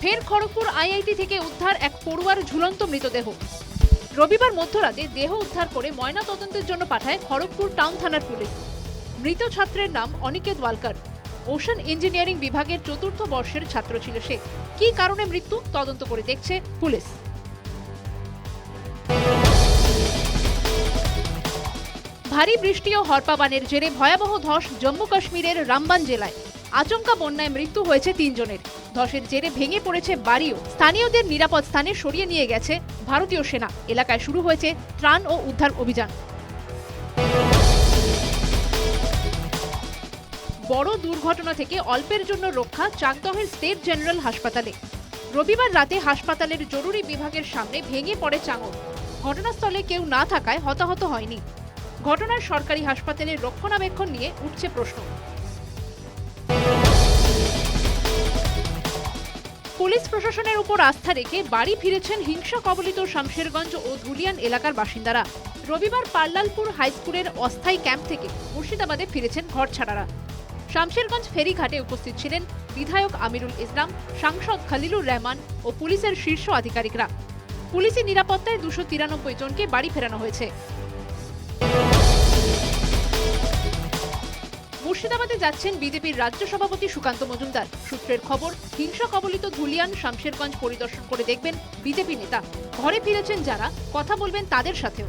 ফের খড়গপুর আইআইটি থেকে উদ্ধার এক পড়ুয়ার ঝুলন্ত মৃতদেহ। রবিবার মধ্যরাতে দেহ উদ্ধার করে ময়না তদন্তের জন্য পাঠায় খড়গপুর টাউন থানার পুলিশ। মৃত ছাত্রের নাম অনিকেত ওয়ালকার। ওশান ইঞ্জিনিয়ারিং বিভাগের চতুর্থ বর্ষের ছাত্র ছিল সে। কী কারণে মৃত্যু? তদন্ত করে দেখছে পুলিশ। ভারী বৃষ্টি ও হরপাবানের জেরে ভয়াবহ ধস জম্মু কাশ্মীরের রামবান জেলায়। আচমকা বন্যায় মৃত্যু হয়েছে তিনজনের। ধসের জেরে ভেঙে পড়েছে বাড়িও। স্থানীয়দের নিরাপদ স্থানে সরিয়ে নিয়ে গেছে ভারতীয় সেনা। এলাকায় শুরু হয়েছে ত্রাণ ও উদ্ধার অভিযান। বড় দুর্ঘটনা থেকে অল্পের জন্য রক্ষা চাকদহের স্টেট জেনারেল হাসপাতালে। রবিবার রাতে হাসপাতালের জরুরি বিভাগের সামনে ভেঙে পড়ে চাঙর। ঘটনাস্থলে কেউ না থাকায় হতাহত হয়নি। ঘটনার সরকারি হাসপাতালের রক্ষণাবেক্ষণ নিয়ে উঠছে প্রশ্ন। পুলিশ প্রশাসনের উপর আস্থা রেখে বাড়ি ফিরেছেন হিংসা কবলিত শামশেরগঞ্জ ও ধুলিয়ান এলাকার বাসিন্দারা। রবিবার পাল্লালপুর হাইস্কুলের অস্থায়ী ক্যাম্প থেকে মুর্শিদাবাদে ফিরেছেন ঘর ছাড়ারা। শামশেরগঞ্জ ফেরিঘাটে উপস্থিত ছিলেন বিধায়ক আমিরুল ইসলাম, সাংসদ খালিলুর রহমান ও পুলিশের শীর্ষ আধিকারিকরা। পুলিশি নিরাপত্তায় দুশো জনকে বাড়ি ফেরানো হয়েছে। মুর্শিদাবাদে যাচ্ছেন বিজেপির রাজ্য সভাপতি সুকান্ত মজুমদার। সূত্রের খবর, হিংসা কবলিত ধুলিয়ান শামশেরগঞ্জ পরিদর্শন করে দেখবেন বিজেপি নেতা। ঘরে ফিরেছেন যারা, কথা বলবেন তাদের সাথেও।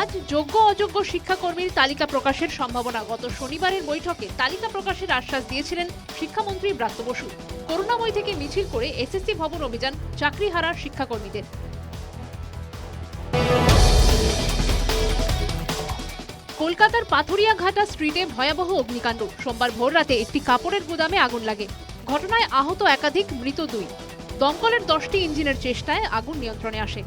আজ যোগ্য অযোগ্য শিক্ষাকর্মীর তালিকা প্রকাশের সম্ভাবনা। গত শনিবারের বৈঠকে তালিকা প্রকাশের আশ্বাস দিয়েছিলেন শিক্ষামন্ত্রী ব্রাত্য বসু। করুণাময় থেকে মিছিল করে এসএসসি ভবন অভিযান চাকরি হারার শিক্ষাকর্মীদের। কলকাতার পাথুরিয়াঘাটা স্ট্রিটে ভয়াবহ অগ্নিকাণ্ড। সোমবার ভোররাতে একটি কাপড়ের গুদামে আগুন লাগে। ঘটনায় আহত একাধিক, মৃত দুই। দমকলের দশটি ইঞ্জিনের চেষ্টায় আগুন নিয়ন্ত্রণে আসে।